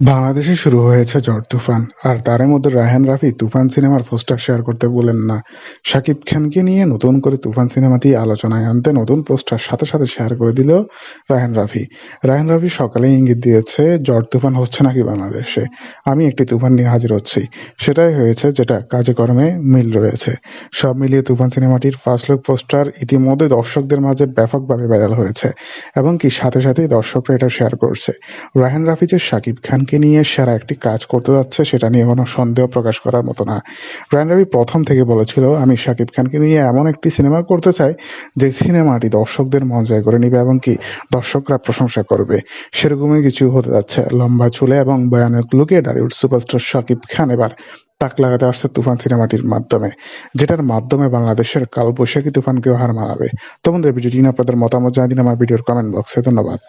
বাংলাদেশে শুরু হয়েছে ঝড় তুফান, আর তারই মধ্যে রায়হান রাফি তুফান সিনেমার পোস্টার শেয়ার করতে বলেন না। শাকিব খানকে নিয়ে নতুন করে তুফান সিনেমাটি আলোচনায় আনতে নতুন পোস্টার সাথে সাথে শেয়ার করে দিল রায়হান রাফি। রায়হান রাফি সকালে ইঙ্গিত দিয়েছে ঝড় তুফান হচ্ছে নাকি বাংলাদেশে? আমি একটি তুফান নিয়ে হাজির হচ্ছি। সেটাই হয়েছে যেটা কাজে কর্মে মিল রয়েছে। সব মিলিয়ে তুফান সিনেমাটির ফার্স্ট লুক পোস্টার ইতিমধ্যে দর্শকদের মাঝে ব্যাপকভাবে ভাইরাল হয়েছে এবং কি সাথে সাথেই দর্শকরা এটা শেয়ার করছে। রায়হান রাফি যে শাকিব খানকে নিয়ে সেরা একটি কাজ করতে যাচ্ছে, সেটা নিয়ে কোনো সন্দেহ প্রকাশ করার মতো না। রায়হান রাফি প্রথম থেকে বলেছিল, আমি শাকিব খানকে নিয়ে এমন একটি সিনেমা করতে চাই, যে সিনেমাটি দর্শকদের মন জয় করে নিবে এবং কি দর্শকরা প্রশংসা করবে। সেরকমই কিছু হতে যাচ্ছে, লম্বা চুলে এবং ভয়ানক লুকে ডালিউড সুপারস্টার শাকিব খান এবার তাক লাগাতে আসছে তুফান সিনেমাটির মাধ্যমে, যেটার মাধ্যমে বাংলাদেশের কালবৈশাখী তুফানকেও হার মানাবে। তো বন্ধুরা, ভিডিওটি আপনাদের মতামত জানিয়ে দিন আমার ভিডিওর কমেন্ট বক্সে ধন্যবাদ।